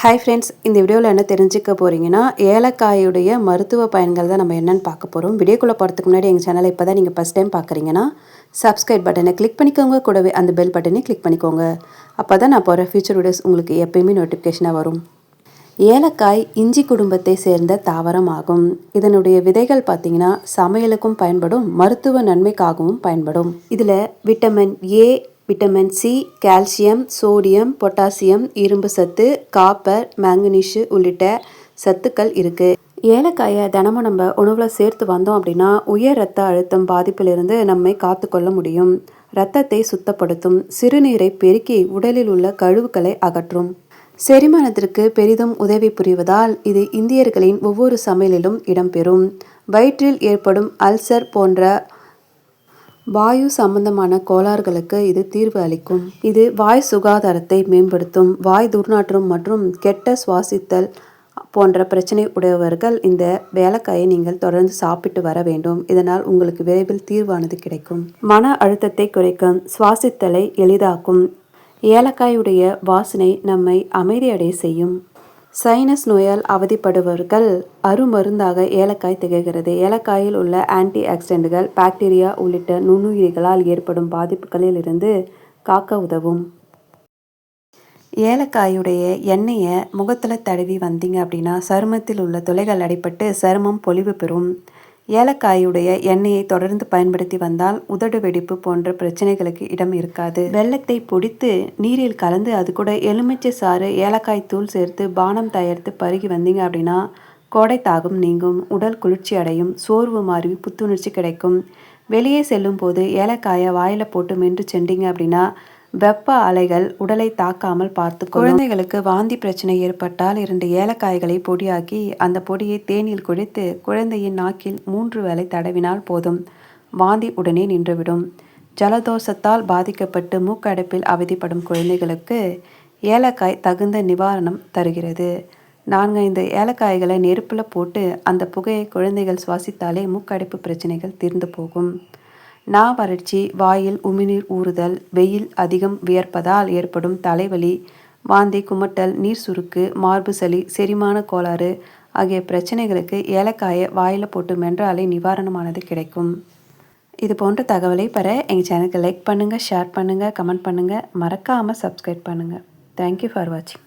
Hi friends இந்த வீடியோவில் என்ன தெரிஞ்சுக்க போகிறீங்கன்னா ஏலக்காயுடைய மருத்துவ பயன்கள் தான் நம்ம என்னென்னு பார்க்க போகிறோம் வீடியோக்குள்ளே போகிறதுக்கு முன்னாடி எங்கள் சேனலை இப்போ தான் நீங்கள் ஃபஸ்ட் டைம் பார்க்குறீங்கன்னா சப்ஸ்கிரைப் பட்டனை கிளிக் பண்ணிக்கோங்க. கூடவே அந்த பெல் பட்டனை கிளிக் பண்ணிக்கோங்க. அப்போ தான் நான் போகிற ஃபியூச்சர் வீடியோஸ் உங்களுக்கு எப்பயுமே நோட்டிஃபிகேஷனாக வரும். ஏலக்காய் இஞ்சி குடும்பத்தை சேர்ந்த தாவரம் ஆகும் இதனுடைய விதைகள் பார்த்திங்கன்னா சமையலுக்கும் பயன்படும் மருத்துவ நன்மைக்காகவும் பயன்படும். இதில் vitamin A vitamin C calcium sodium potassium இரும்பு சத்து காப்பர் மேங்கனீஷு உள்ளிட்ட சத்துக்கள் இருக்குது ஏலக்காயை தினமும் நம்ம உணவில் சேர்த்து வந்தோம் அப்படின்னா உயர் ரத்த அழுத்தம் பாதிப்பிலிருந்து நம்மை காத்துக்கொள்ள முடியும். இரத்தத்தை சுத்தப்படுத்தும் சிறுநீரை பெருக்கி உடலில் உள்ள கழிவுகளை அகற்றும். செரிமானத்திற்கு பெரிதும் உதவி புரிவதால் இது இந்தியர்களின் ஒவ்வொரு சமையலிலும் இடம்பெறும். வயிற்றில் ஏற்படும் அல்சர் போன்ற வாயு சம்பந்தமான கோளாறுகளுக்கு இது தீர்வு அளிக்கும். இது வாய் சுகாதாரத்தை மேம்படுத்தும் வாய் துர்நாற்றம் மற்றும் கெட்ட சுவாசித்தல் போன்ற பிரச்சனை உடையவர்கள் இந்த வேலைக்காயை நீங்கள் தொடர்ந்து சாப்பிட்டு வர வேண்டும். இதனால் உங்களுக்கு விரைவில் தீர்வானது கிடைக்கும். மன அழுத்தத்தை குறைக்கும் சுவாசித்தலை எளிதாக்கும். ஏலக்காயுடைய வாசனை நம்மை அமைதியடைய செய்யும். சைனஸ் நோயால் அவதிப்படுபவர்கள் அருமருந்தாக ஏலக்காய் திகழ்கிறது. ஏலக்காயில் உள்ள ஆன்டி ஆக்சிடென்ட்கள் பாக்டீரியா உள்ளிட்ட நுண்ணுயிரிகளால் ஏற்படும் பாதிப்புகளில் இருந்து காக்க உதவும். ஏலக்காயுடைய எண்ணெயை முகத்தில் தடவி வந்தீங்க அப்படின்னா சருமத்தில் உள்ள துளைகள் அடிபட்டு சருமம் பொலிவு பெறும். ஏலக்காயுடைய எண்ணெயை தொடர்ந்து பயன்படுத்தி வந்தால் உதடு வெடிப்பு போன்ற பிரச்சனைகளுக்கு இடம் இருக்காது. வெள்ளத்தை பொடித்து நீரில் கலந்து அது கூட எலுமிச்சை சாறு ஏலக்காய் தூள் சேர்த்து பானம் தயாரித்து பருகி வந்தீங்க அப்படின்னா கோடை தாகம் நீங்கும் உடல் குளிர்ச்சி அடையும் சோர்வு மாறி புத்துணர்ச்சி கிடைக்கும். வெளியே செல்லும் போது ஏலக்காயை வாயில் போட்டு மென்று சென்றீங்க அப்படின்னா வெப்ப அலைகள் உடலை தாக்காமல் பார்த்து குழந்தைகளுக்கு வாந்தி பிரச்சனை ஏற்பட்டால் இரண்டு ஏலக்காய்களை பொடியாக்கி அந்த பொடியை தேனில் குடித்து குழந்தையின் நாக்கில் மூன்று வேலை தடவினால் போதும். வாந்தி உடனே நின்றுவிடும். ஜலதோஷத்தால் பாதிக்கப்பட்டு மூக்கடைப்பில் அவதிப்படும் குழந்தைகளுக்கு ஏலக்காய் தகுந்த நிவாரணம் தருகிறது. நான்கைந்து ஏலக்காய்களை நெருப்பில் போட்டு அந்த புகையை குழந்தைகள் சுவாசித்தாலே மூக்கடைப்பு பிரச்சனைகள் தீர்ந்து போகும். நா வறட்சி வாயில் உமிநீர் ஊறுதல் வெயில் அதிகம் வியர்ப்பதால் ஏற்படும் தலைவலி வாந்தி குமட்டல் நீர் சுருக்கு மார்பு சளி செரிமான கோளாறு ஆகிய பிரச்சனைகளுக்கு ஏலக்காயை வாயில் போட்டு மென்றாலே நிவாரணமானது கிடைக்கும். இது போன்ற தகவலை பெற எங்கள் சேனலுக்கு லைக் பண்ணுங்கள் ஷேர் பண்ணுங்கள் கமெண்ட் பண்ணுங்கள் மறக்காமல் சப்ஸ்கிரைப் பண்ணுங்கள் தேங்க்யூ ஃபார் வாட்சிங்